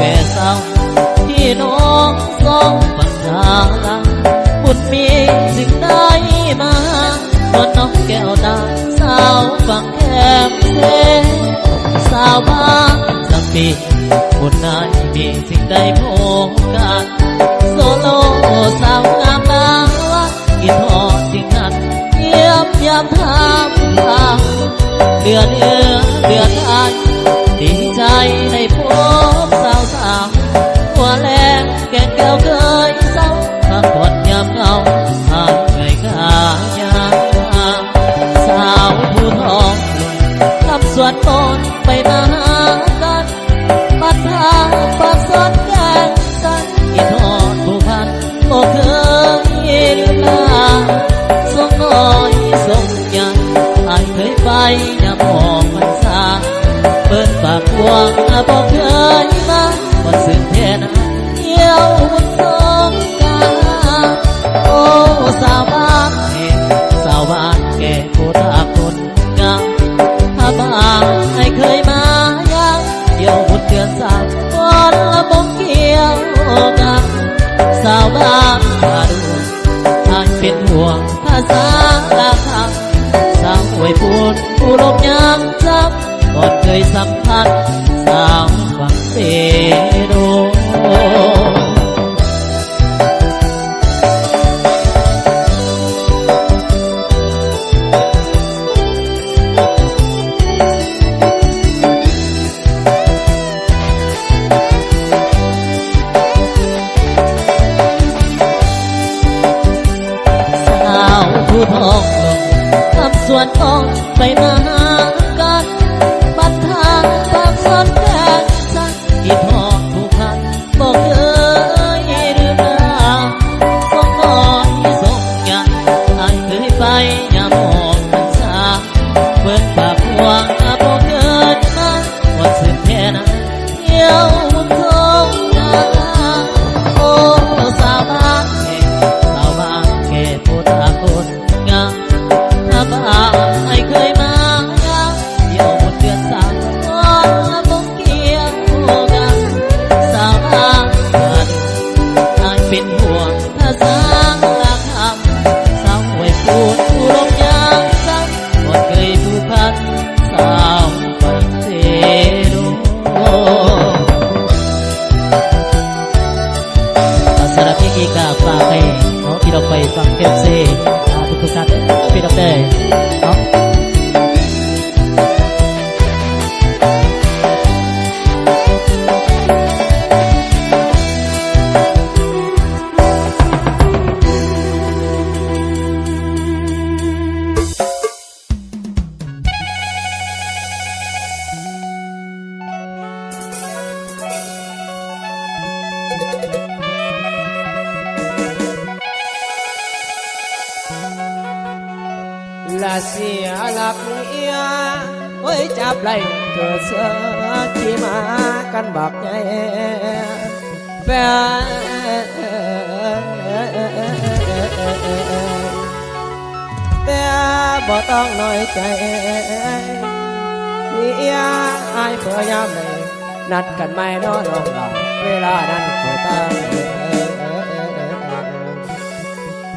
về sau, khi nó gió vẫn xa lắng một mi dừng đây mà nó nóng kẹo ta sao vắng em thế? Sao ba rằng vì một ngày vì dừng đây vô cạn solo sao ngam ta khi thọ tình ngặt nhấp nhấp tham tham lừa đưa sông nhăn, ai thấy bay nhà mò mặt xa. Bên bạc quang à bóng thơ như ta và sự thẹn yêu một sông ca ô, sao bác hẹn sao bác kẻ cô ta con ngang. À bà ai khơi má nhá, yêu một tiền sao con là bóng kia ô ngang sao bác mà đường anh biết buồn tha giá là วยพูดผู้ลบยางซับก่อนเคยสัมผัสสาวฝังเตโดาวผู้ทอง là xì lạc ia, với chạp lành thừa xưa chỉ mà căn bạc nhai về về bỏ tóc nói chạy ia, ai bỏ nhà mày, nát cần mày nó lòng lòng về là đàn của ta.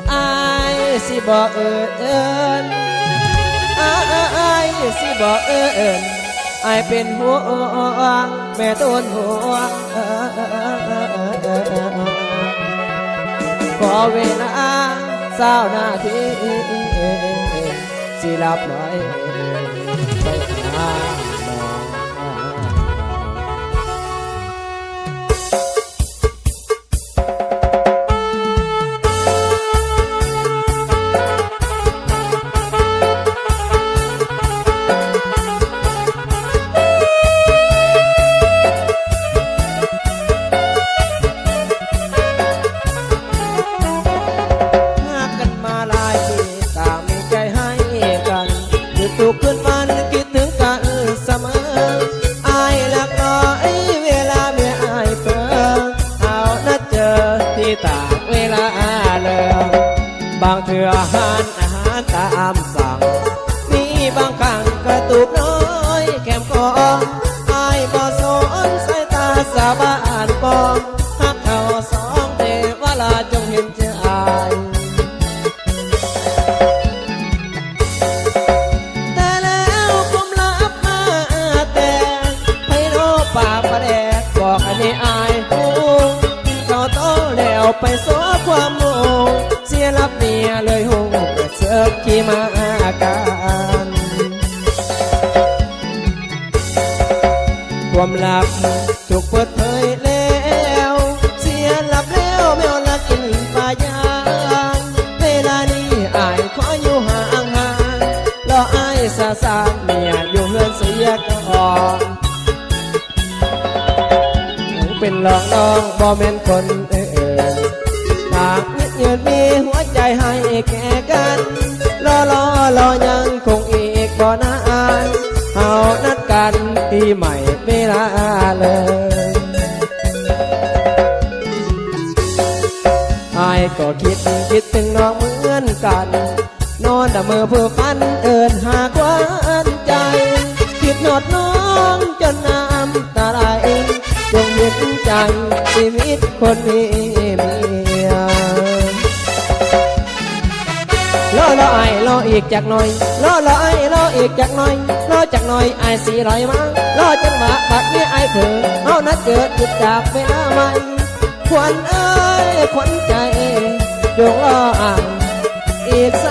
Ai si bỏ ơn บ่เอิญไอเป็นหัวแม่ต้นหัวขอเวลาเศร้านาทีสิรับไอย ตาเวลาเลิมบางเถื่อหานอาหารตามสั่ง มีบางครั้งกระตุกน้อยแก้มกอ ไปสอความโมงเสียรับเมียเลยหงกระเซิกขี่มาการความลับถูกเปิดเผยแล้ว เสียหลับแล้วแมวลักกินปลายางเวลานี้อายขออยู่ห่างห่างรออายสาสางเมียอยู่เฮือนเสียก่อนเป็นหลอกน้องบ่แม่นคน ปีใหม่เวลาเลยอายก็คิดคิดถึงน้องเหมือนกัน นอนแต่เมื่อเพื่อฝันเอินหากหวานใจ คิดหนอดน้องจนน้ำตาไหลจงเห็นใจชีวิตคนมีเมี ยรอรอไอรออีกจากหน่อยรอรอไอรออีกจากหน่อยรอจากหน่อยไอสีลอยมารอจังหวะบัดนี้ไอเถอเอานัดเกิดจุดจากเวลาใหม่ควันเอ้ยควันใจจงรออ่านอีกส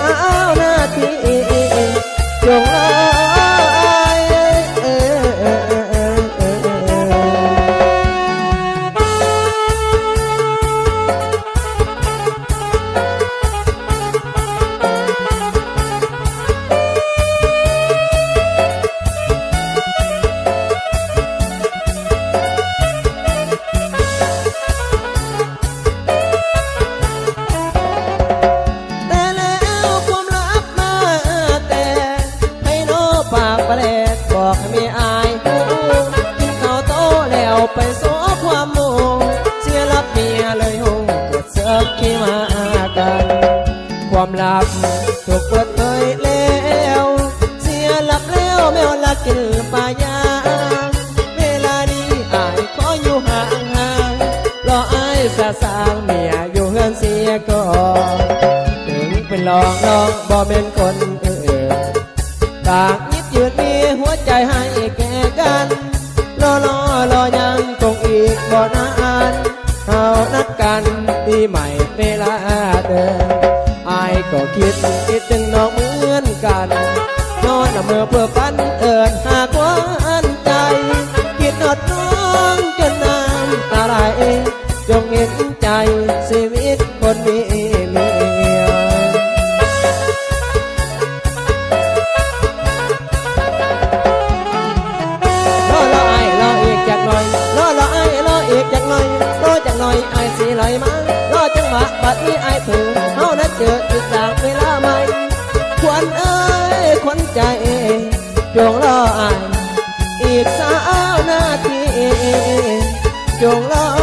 อกให้ไม่อายหูกินข้าวโตแล้วไปโซความโมงเสียรับเมียเลยหงเกิดเสิร์ฟขี้มากัน ความลับถูกเปิดเผยแล้วเสียหลับแล้วแมวลักกินปลายาเวลานี้อายขออยู่ห่างๆรออายสาสางเมียอยู่เฮือนเสียก่อนถึงเป็นลองน้องบ่เป็นคนอื่นตา ใจให้แก่กันรอรอรอยังคงอีกบ่นานเฮานัดกันที่ใหม่เวลาเดิมไอ้ก็คิดคิดถึงน้องเหมือนกัน นอนเมื่อเพื่อฝันเอิญหา เอ้ยควันใจจงรอไอ้อีกสาวนาทีจงรอ